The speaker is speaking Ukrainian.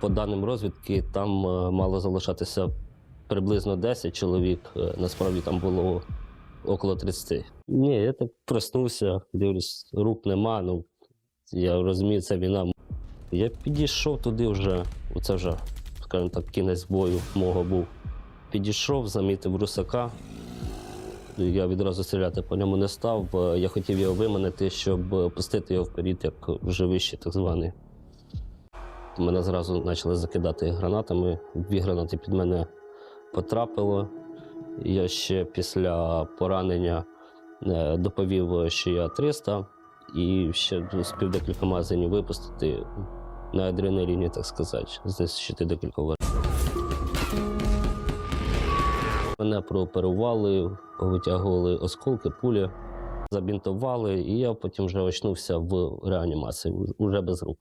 По даним розвідки, там е, мало залишатися приблизно 10 чоловік. Е, Насправді там було около 30. Ні, я так проснувся, дивлюсь, рук нема. Ну я розумію, це війна. Я підійшов туди вже, оце вже, скажімо так, кінець бою мого був. Підійшов, замітив русака. Я відразу стріляти по ньому не став. Я хотів його виманити, щоб пустити його вперед, як вже вище, так званий. Мене зразу почали закидати гранатами. Дві гранати під мене потрапило. Я ще після поранення е, доповів, що я 300, і ще успів декілька магазинів випустити на адреналіні, так сказати, знищити декілька ворогів. Мене прооперували, витягували осколки, пулі, забінтували, і я потім вже очнувся в реанімації, уже без рук.